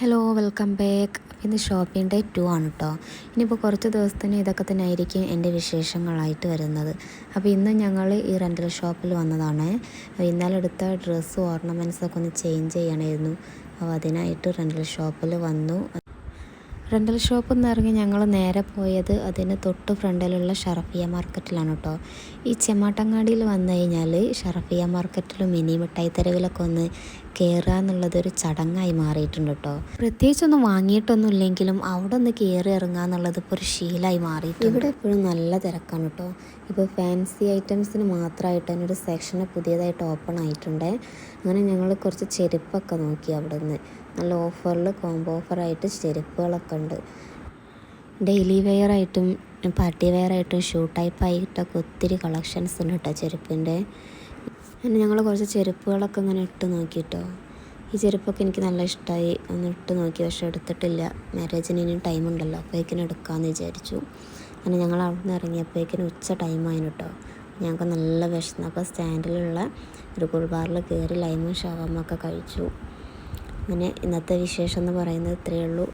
Hello welcome back ഇന്ന് shopping day two ആണ് കേട്ടോ ഇനിയിപ്പോൾ കുറച്ച് ദിവസത്തിന് ഇതൊക്കെ തന്നെ ആയിരിക്കും എന്റെ വിശേഷങ്ങളായിട്ട് വരുന്നത്. അപ്പോൾ ഇന്ന് ഞങ്ങൾ ഈ റെന്റൽ ഷോപ്പിൽ വന്നതാണ്. ഇന്നലെ എടുത്ത ഡ്രസ്സ് ഓർണമെന്റ്സൊക്കെ ഒന്ന് ചേഞ്ച് ചെയ്യണമായിരുന്നു അപ്പോൾ അതിനായിട്ട് റെന്റൽ ഷോപ്പിൽ വന്നു. റെന്റൽ ഷോപ്പിൽ നിന്ന് ഇറങ്ങി ഞങ്ങൾ നേരെ പോയത് അതിന് തൊട്ട് ഫ്രണ്ടിലുള്ള ഷറഫിയ മാർക്കറ്റിലാണ് കേട്ടോ ഈ ചെമ്മാട്ടങ്ങാടിയിൽ വന്നു കഴിഞ്ഞാൽ ഷറഫിയ മാർക്കറ്റിലും മിനി മിഠായി തെരുവിലൊക്കെ ഒന്ന് കയറുക എന്നുള്ളത് ഒരു ചടങ്ങായി മാറിയിട്ടുണ്ട് കേട്ടോ. പ്രത്യേകിച്ചൊന്നും വാങ്ങിയിട്ടൊന്നും ഇല്ലെങ്കിലും അവിടെ ഒന്ന് കയറി ഇറങ്ങുക എന്നുള്ളത് ഇപ്പോൾ ഒരു ശീലമായി മാറിയിട്ടുണ്ട്. ഇവിടെ എപ്പോഴും നല്ല തിരക്കാണ് കേട്ടോ. ഇപ്പോൾ ഫാൻസി ഐറ്റംസിന് മാത്രമായിട്ട് തന്നെ ഒരു സെക്ഷൻ പുതിയതായിട്ട് ഓപ്പൺ ആയിട്ടുണ്ട്. അങ്ങനെ ഞങ്ങൾ കുറച്ച് ചെരുപ്പൊക്കെ നോക്കി അവിടെ നിന്ന് നല്ല ഓഫറിൽ കോംബോ ഓഫറായിട്ട് ചെരുപ്പുകളൊക്കെ ഉണ്ട്. ഡെയിലി വെയർ ആയിട്ടും പാർട്ടി വെയർ ആയിട്ടും ഷൂ ടൈപ്പ് ആയിട്ടൊക്കെ ഒത്തിരി കളക്ഷൻസ് ഉണ്ട് കേട്ടോ ചെരുപ്പിന്റെ. അങ്ങനെ ഞങ്ങൾ കുറച്ച് ചെരുപ്പുകളൊക്കെ ഇങ്ങനെ ഇട്ട് നോക്കിയിട്ടോ ഈ ചെരുപ്പൊക്കെ എനിക്ക് നല്ല ഇഷ്ടമായി ഒന്ന് ഇട്ട് നോക്കി. പക്ഷെ എടുത്തിട്ടില്ല. മാരേജിന് ഇനി ടൈം ഉണ്ടല്ലോ. അപ്പോഴേക്കിനും എടുക്കാമെന്ന് വിചാരിച്ചു. അങ്ങനെ ഞങ്ങൾ അവിടെ നിന്ന് ഇറങ്ങിയപ്പോഴേക്കിനും ഉച്ച ടൈമായിരുന്നു കേട്ടോ ഞങ്ങൾക്ക് നല്ല വിശന്നു. അപ്പോൾ സ്റ്റാൻഡിലുള്ള ഒരു കുൾബാറിൽ കയറി ലൈമും ഷവമൊക്കെ കഴിച്ചു. അങ്ങനെ ഇന്നത്തെ വിശേഷം എന്ന് പറയുന്നത് ഇത്രയേ ഉള്ളൂ.